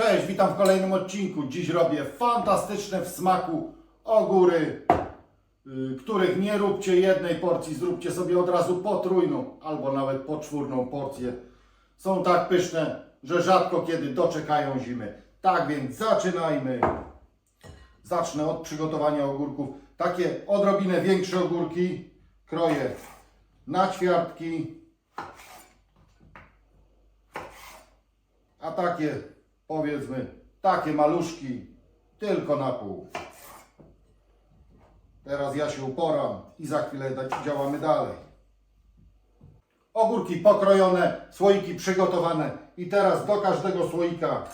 Cześć, witam w kolejnym odcinku. Dziś robię fantastyczne w smaku ogóry, y, których nie róbcie jednej porcji, zróbcie sobie od razu potrójną albo nawet poczwórną porcję. Są tak pyszne, że rzadko kiedy doczekają zimy. Tak więc zaczynajmy. Zacznę od przygotowania ogórków. Takie odrobinę większe ogórki kroję na ćwiartki. A takie, powiedzmy, takie maluszki, tylko na pół. Teraz ja się uporam i za chwilę działamy dalej. Ogórki pokrojone, słoiki przygotowane i teraz do każdego słoika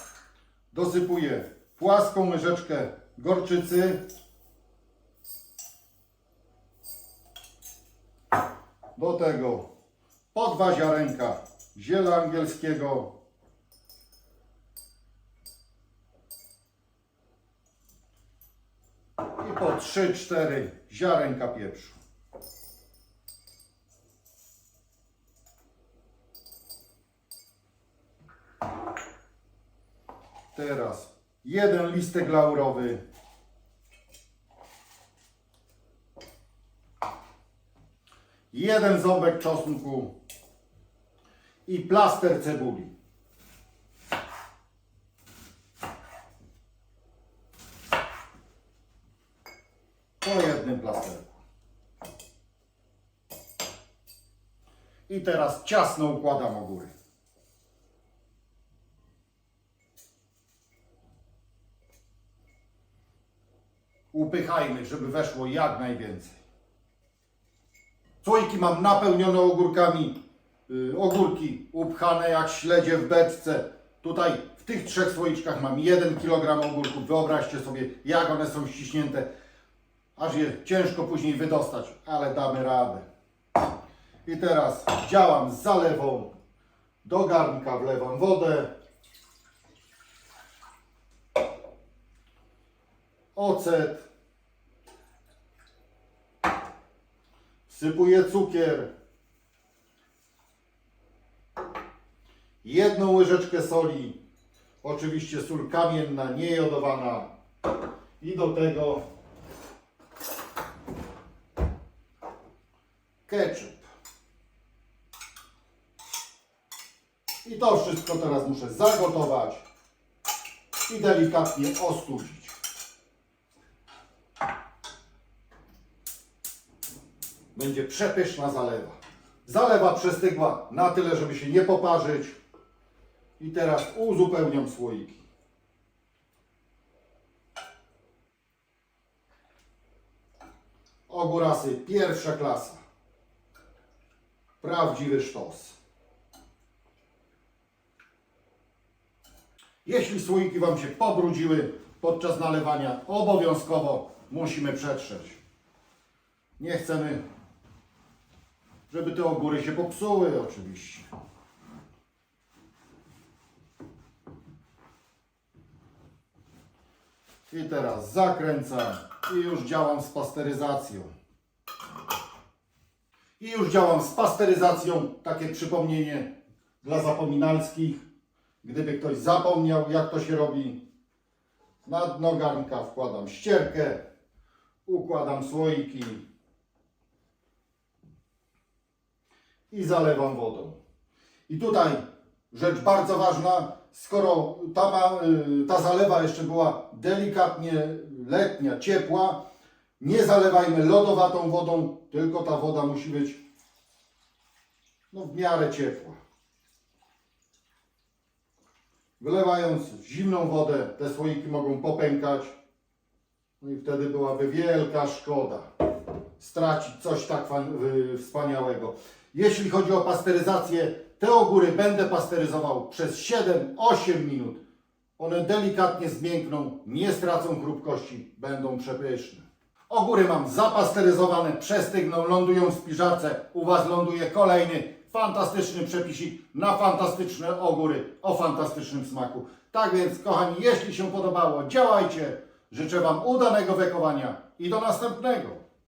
dosypuję płaską łyżeczkę gorczycy. Do tego po dwa ziarenka ziela angielskiego. I po 3-4 ziarenka pieprzu. Teraz jeden listek laurowy. Jeden ząbek czosnku i plaster cebuli. Po jednym plasterku. I teraz ciasno układam u góry. Upychajmy, żeby weszło jak najwięcej. Słoiki mam napełnione ogórkami. Y, ogórki upchane jak śledzie w beczce. Tutaj w tych trzech słoiczkach mam 1 kg ogórków. Wyobraźcie sobie, jak one są ściśnięte. Aż je ciężko później wydostać, ale damy radę. I teraz działam z zalewą. Do garnka wlewam wodę. Ocet. Wsypuję cukier. Jedną łyżeczkę soli. Oczywiście sól kamienna, niejodowana. I do tego ketchup. I to wszystko teraz muszę zagotować i delikatnie ostudzić. Będzie przepyszna zalewa. Zalewa przestygła na tyle, żeby się nie poparzyć. I teraz uzupełniam słoiki. Ogórasy pierwsza klasa. Prawdziwy sztos. Jeśli słoiki Wam się pobrudziły podczas nalewania, obowiązkowo musimy przetrzeć. Nie chcemy, żeby te ogóry się popsuły oczywiście. I teraz zakręcam i już działam z pasteryzacją. I już działam z pasteryzacją. Takie przypomnienie dla zapominalskich. Gdyby ktoś zapomniał, jak to się robi, na dno garnka wkładam ścierkę, układam słoiki i zalewam wodą. I tutaj rzecz bardzo ważna, skoro ta, ma, y, ta zalewa jeszcze była delikatnie letnia, ciepła, nie zalewajmy lodowatą wodą, tylko ta woda musi być no, w miarę ciepła. Wylewając zimną wodę, te słoiki mogą popękać. No i wtedy byłaby wielka szkoda stracić coś tak wspaniałego. Jeśli chodzi o pasteryzację, te ogóry będę pasteryzował przez 7-8 minut. One delikatnie zmiękną, nie stracą chrupkości, będą przepyszne. Ogóry mam zapasteryzowane, przestygną, lądują w spiżarce. U Was ląduje kolejny fantastyczny przepisik na fantastyczne ogóry o fantastycznym smaku. Tak więc, kochani, jeśli się podobało, działajcie. Życzę Wam udanego wekowania i do następnego.